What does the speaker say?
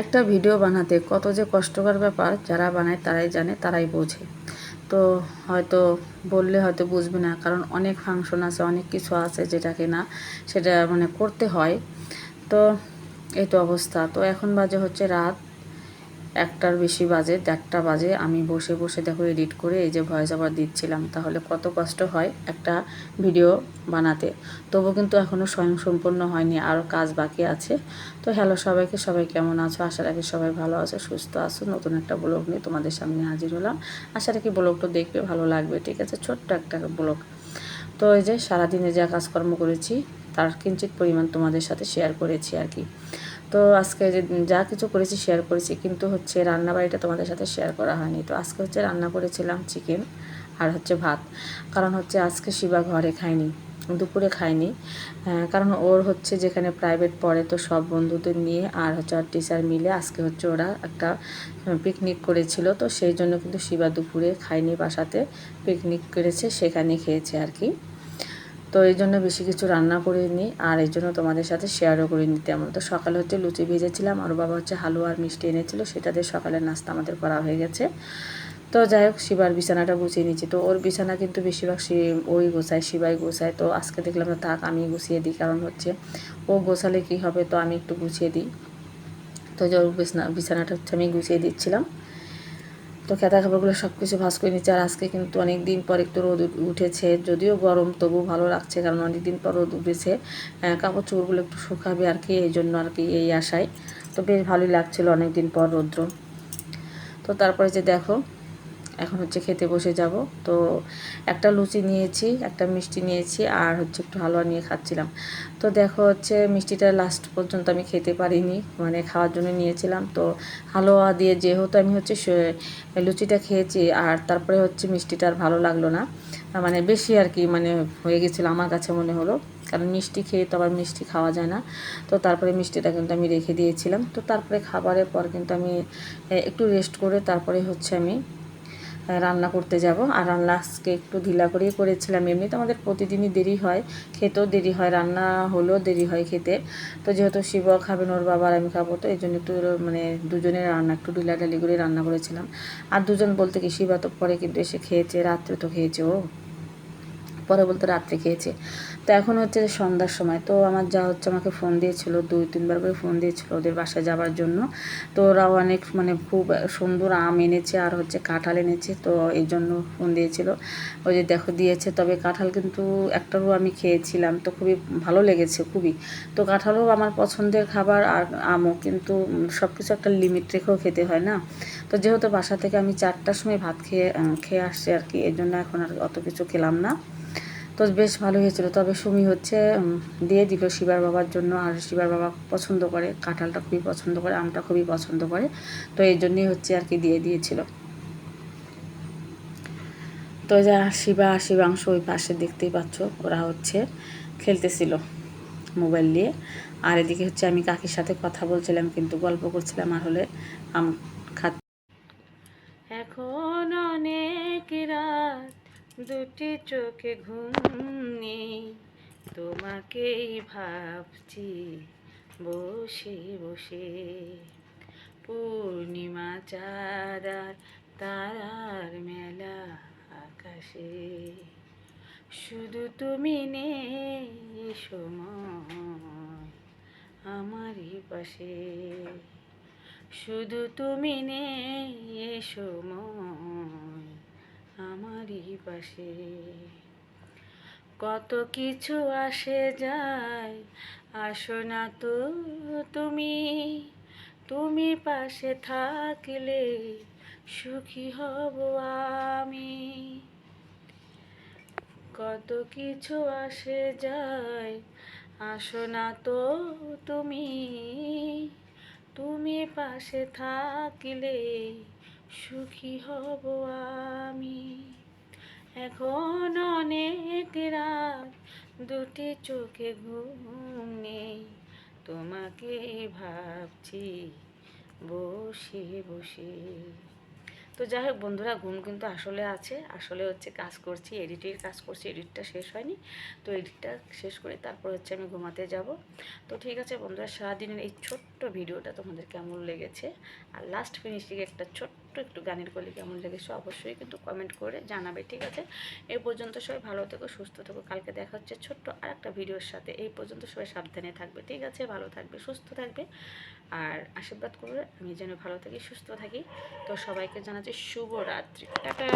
একটা ভিডিও বানাতে কত যে কষ্টকর ব্যাপার, যারা বানায় তারাই জানে, তারাই বোঝে। তো হয়তো বললে হয়তো বুঝবে না, কারণ অনেক ফাংশন আছে, অনেক কিছু আছে যেটাকে না, সেটা মানে করতে হয়। তো এই তো অবস্থা। তো এখন বাজে হচ্ছে রাত একটার বেশি বাজে, দেড়টা বাজে। আমি বসে বসে দেখো এডিট করে এই যে ভয়েস আবার দিচ্ছিলাম। তাহলে কত কষ্ট হয় একটা ভিডিও বানাতে। তবু কিন্তু এখনও স্বয়ং সম্পূর্ণ হয়নি আরও কাজ বাকি আছে। তো হ্যালো সবাইকে, সবাই কেমন আছো? আশা রাখি সবাই ভালো আছো, সুস্থ আছো। নতুন একটা ব্লগ নিয়ে তোমাদের সামনে হাজির হলাম। আশা রাখি ব্লগটা দেখবে, ভালো লাগবে, ঠিক আছে? ছোট্ট একটা ব্লগ তো এই যে সারাদিনে যা কাজকর্ম করেছি, তার কিঞ্চিত পরিমাণ তোমাদের সাথে শেয়ার করেছি আর কি। তো আজকে যে যা কিছু করেছি শেয়ার করেছি, কিন্তু হচ্ছে রান্না বাড়িটা তোমাদের সাথে শেয়ার করা হয়নি। তো আজকে হচ্ছে রান্না করেছিলাম চিকেন আর হচ্ছে ভাত। কারণ হচ্ছে আজকে শিবা ঘরে খায়নি, দুপুরে খায়নি। কারণ ওর হচ্ছে যেখানে প্রাইভেট পড়ে, তো সব বন্ধুদের নিয়ে আর হচ্ছে আর টিচার মিলে আজকে হচ্ছে ওরা একটা পিকনিক করেছিল। তো সেই জন্য কিন্তু শিবা দুপুরে খায়নি বাসাতে পিকনিক করেছে, সেখানে খেয়েছে আর কি। তো এই জন্য বেশি কিছু রান্না করে নিই আর এই জন্য তোমাদের সাথে শেয়ারও করে নিই তেমন। তো সকালে হচ্ছে লুচি ভেজেছিলাম, আর বাবা হচ্ছে হালুয়া আর মিষ্টি এনেছিল, সেটা দিয়ে সকালের নাস্তা আমাদের করা হয়ে গেছে। তো যাই হোক, শিবার বিছানাটা গুছিয়ে নিচ্ছি তো ওর বিছানা কিন্তু বেশিরভাগ শি ওই গোছায়, শিবাই গোছায়। তো আজকে দেখলাম না, থাক আমি গুছিয়ে দিই, কারণ হচ্ছে ও গোছালে কি হবে, তো আমি একটু গুছিয়ে দিই। তো ওর বিছানা বিছানাটা হচ্ছে আমি গুছিয়ে দিচ্ছিলাম। তো খেতা খাবারগুলো সব কিছু ভাজ করে নিচ্ছে। আর আজকে কিন্তু অনেক দিন পর একটু রোদ উঠেছে, যদিও গরম তবু ভালো লাগছে কারণ অনেক দিন পর রোদ উঠেছে। কাপড় চোপড়গুলো একটু শুকাবে আর কি, এই জন্য আর কি এই আশায়। তো বেশ ভালোই লাগছিল অনেক দিন পর রৌদ্র। তো তারপরে যে দেখো এখন হচ্ছে খেতে বসে যাব। তো একটা লুচি নিয়েছি, একটা মিষ্টি নিয়েছি আর হচ্ছে একটু হালুয়া নিয়ে খাচ্ছিলাম। তো দেখো হচ্ছে মিষ্টিটা লাস্ট পর্যন্ত আমি খেতে পারিনি মানে খাওয়ার জন্য নিয়েছিলাম। তো হালুয়া দিয়ে যেহেতু আমি হচ্ছে লুচিটা খেয়েছি আর তারপরে হচ্ছে মিষ্টিটা আর ভালো লাগল না মানে বেশি আর কি মানে হয়ে গেছিল আমার কাছে মনে হলো। কারণ মিষ্টি খেয়ে তো আবার মিষ্টি খাওয়া যায় না। তো তারপরে মিষ্টিটা কিন্তু আমি রেখে দিয়েছিলাম। তো তারপরে খাবারের পর কিন্তু আমি একটু রেস্ট করে তারপরে হচ্ছে আমি রান্না করতে যাব। আর রান্না আজকে একটু ঢিলা করেই করেছিলাম। এমনি তো আমাদের প্রতিদিনই দেরি হয়, খেতেও দেরি হয়, রান্না হলেও দেরি হয় খেতে। তো যেহেতু শিব খাবেন ওর বাবার আমি খাব, তো এই জন্য একটু মানে দুজনের রান্না, একটু ঢিলা ঢালি করে রান্না করেছিলাম। আর দুজন বলতে কি, শিবা তো পরে কিন্তু এসে খেয়েছে, রাত্রে তো খেয়েছে ও। পরে বলতে রাত্রে খেয়েছে। তো এখন হচ্ছে সন্ধ্যার সময়। তো আমার যা হচ্ছে আমাকে ফোন দিয়েছিল, দুই, তিনবার করে ফোন দিয়েছিল ওদের বাসায় যাওয়ার জন্য। তো ওরাও অনেক মানে খুব সুন্দর আম এনেছে আর হচ্ছে কাঁঠাল এনেছে। তো এই জন্য ফোন দিয়েছিল। ওই যে দেখো দিয়েছে, তবে কাঁঠাল কিন্তু একটারও আমি খেয়েছিলাম। তো খুবই ভালো লেগেছে, খুবই। তো কাঁঠালও আমার পছন্দের খাবার আর আমও। কিন্তু সব কিছু একটা লিমিট রেখেও খেতে হয় না। তো যেহেতু বাসা থেকে আমি চারটার সময় ভাত খেয়ে খেয়ে আসছি আর কি এর জন্য এখন আর অত কিছু খেলাম না। তো বেশ ভালো হয়েছিল। তবে সুমি হচ্ছে দিয়ে দিল শিবার বাবার জন্য, আর শিবার বাবা পছন্দ করে, কাঁঠালটা খুবই পছন্দ করে, আমটা খুবই পছন্দ করে, তো এই জন্যই হচ্ছে আর কি দিয়ে দিয়েছিল। তো যা শিবা শিবাংশ ওই পাশে দেখতেই পাচ্ছ, ওরা হচ্ছে খেলতেছিল মোবাইল নিয়ে। আর এদিকে হচ্ছে আমি কাকির সাথে কথা বলছিলাম, কিন্তু গল্প করছিলাম আর হলে আম খা এখন অনেক রাত দুটি চোখে ঘুম নেই, তোমাকেই ভাবছি, বসে বসে। পূর্ণিমা চাঁদার তারার মেলা আকাশে। শুধু তুমি নেই, সময় আমারই পাশে। শুধু তুমি নেই, সময় পাশে কত কিছু আসে যায়, আসো না তো তুমি। তুমি পাশে থাকলে সুখী হব আমি। কত কিছু আসে যায়, আসো না তো তুমি। তুমি পাশে থাকলে সুখী হব আমি। এখন অনেক রাত দুটি চোখে ঘুম নেই। তোমাকে ভাবছি বসে বসে। তো যাই হোক বন্ধুরা, ঘুম কিন্তু আসলে আছে। আসলে হচ্ছে কাজ করছি, এডিটের কাজ করছি, এডিটটা শেষ হয়নি। তো এডিটটা শেষ করে তারপর হচ্ছে আমি ঘুমাতে যাব। তো ঠিক আছে বন্ধুরা, সারাদিনের এই ছোট্ট ভিডিওটা তোমাদের কেমন লেগেছে? আর লাস্ট ফিনিশিং একটা ছোট্ট একটু গানের কলি কেমন লেগেছে অবশ্যই কিন্তু কমেন্ট করে জানাবে, ঠিক আছে? এই পর্যন্ত সবাই ভালো থেকো, সুস্থ থেকো। কালকে দেখা হচ্ছে ছোট্ট আর একটা ভিডিওর সাথে। এই পর্যন্ত সবাই সাবধানে থাকবে, ঠিক আছে? ভালো থাকবে, সুস্থ থাকবে। আর আশীর্বাদ করবে আমি যেন ভালো থাকি, সুস্থ থাকি। তো সবাইকে জানাচ্ছি শুভরাত্রি। টাটা।